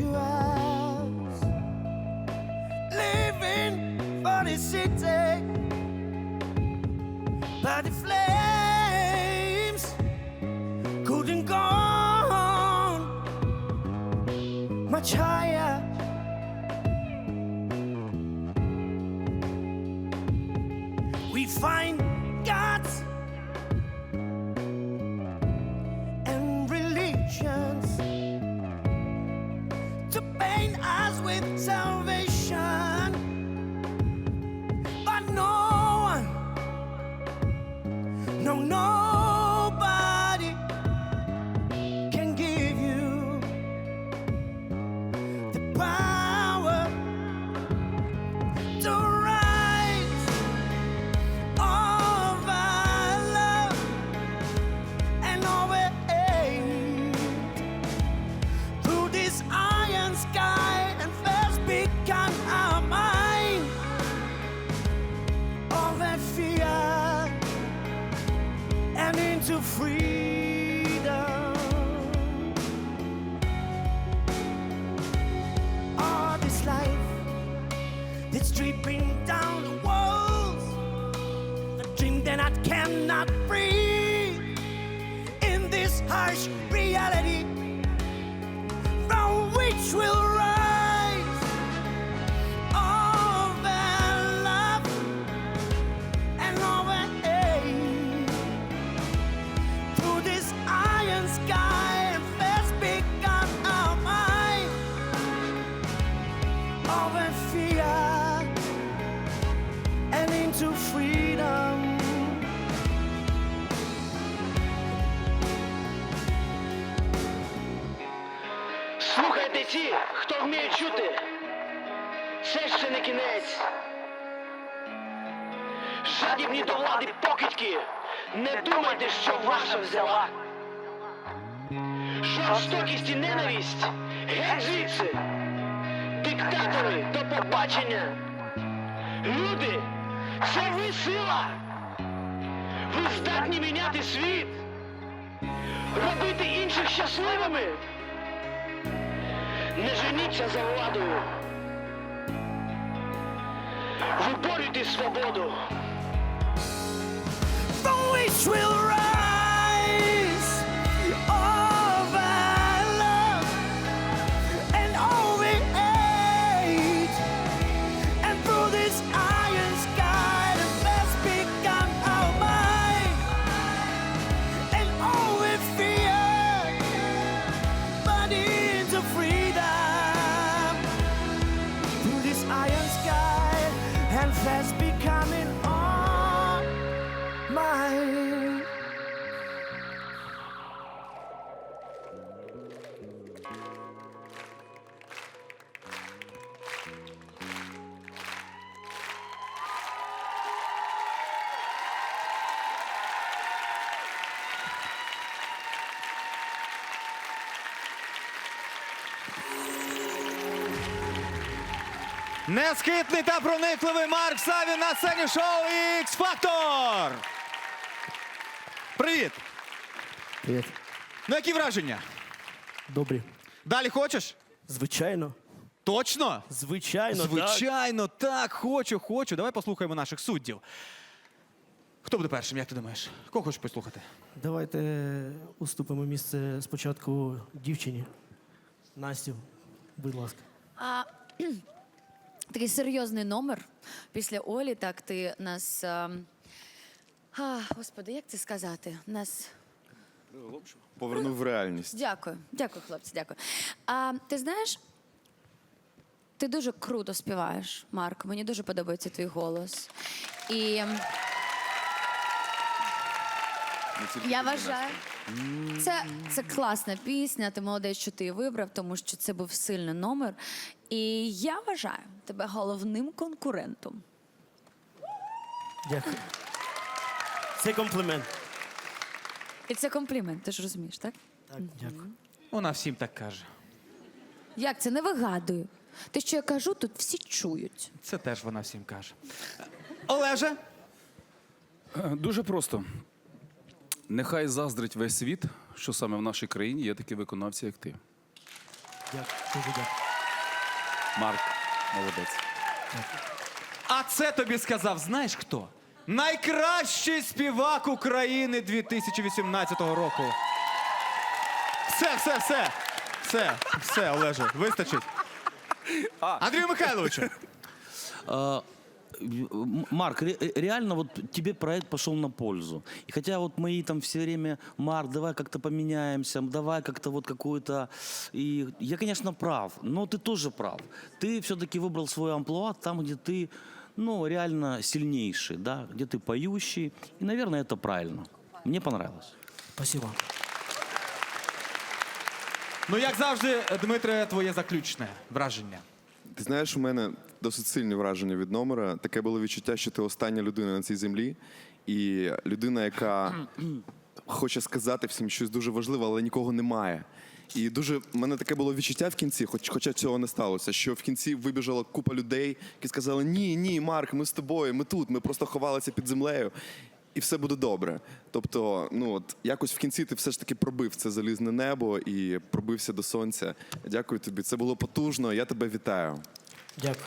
individuals living for the city, but the flames. Couldn't go on much higher. We find gods with sound. Freedom. All this life that's down the walls, a dream that I cannot breathe into freedom. Слухайте ті, хто вміє чути. Це ще не кінець. Жадібні до влади покидьки. Не думайте, що ваша взяла. Жорстокість і ненависть. Геть звідси. Диктатори до побачення. Люди, це ви сила. Ви здатні міняти світ. Робити інших щасливими. Не женіться за владою. Виборюйте свободу. The will rise Нескитний та проникливий Марк Савін на сцені шоу X Factor. Привіт! Привіт. Ну, які враження? Добрі. Далі хочеш? Звичайно. Точно? Звичайно, так. Так, хочу, хочу. Давай послухаємо наших суддів. Хто буде першим, як ти думаєш? Кого хочеш послухати? Давайте уступимо місце спочатку дівчині. Настю, будь ласка. А, такий серйозний номер. Після Олі, так ти нас. А, а, господи, як це сказати? Нас. Повернув в реальність. Дякую, дякую, хлопці, дякую. А, ти знаєш, ти дуже круто співаєш, Марк. Мені дуже подобається твій голос. І ем, Не тільки я вважаю, це, це класна пісня. Ти молодець, що ти її вибрав, тому що це був сильний номер. І я вважаю тебе головним конкурентом. Дякую. Це комплімент. І це комплімент, ти ж розумієш, так? Так, дякую. Вона всім так каже. Як це не вигадую? Те, що я кажу, тут всі чують. Це теж вона всім каже. Олеже, Е, Дуже просто. Нехай заздрить весь світ, що саме в нашій країні є такі виконавці, як ти. Дякую, дуже дякую. Марк, молодець. А це тобі сказав, знаєш хто? Найкращий співак України 2018 року. Все, все, все. Все, все, Олеже, вистачить. Андрію Михайловичу. М- Марк, ре- реально вот тебе проект пошел на пользу. И хотя вот мои там все время, Марк, давай как-то поменяемся, давай как-то вот какую-то... И я, конечно, прав, но ты тоже прав. Ты все-таки выбрал свой амплуа там, где ты, ну, реально сильнейший, да, где ты поющий. И, наверное, это правильно. Мне понравилось. Спасибо. Ну, як завжди, Дмитре, твоє заключне враження. Ти знаєш, у мене досить сильні враження від номера. Таке було відчуття, що ти остання людина на цій землі, і людина, яка хоче сказати всім щось дуже важливе, але нікого немає. І дуже в мене таке було відчуття в кінці, хоч хоча цього не сталося, що в кінці вибіжала купа людей, які сказали: Ні, ні, Марк, ми з тобою, ми тут, ми просто ховалися під землею. І все буде добре. Тобто, ну от якось в кінці ти все ж таки пробив це залізне небо і пробився до сонця. Дякую тобі. Це було потужно. Я тебе вітаю. Дякую.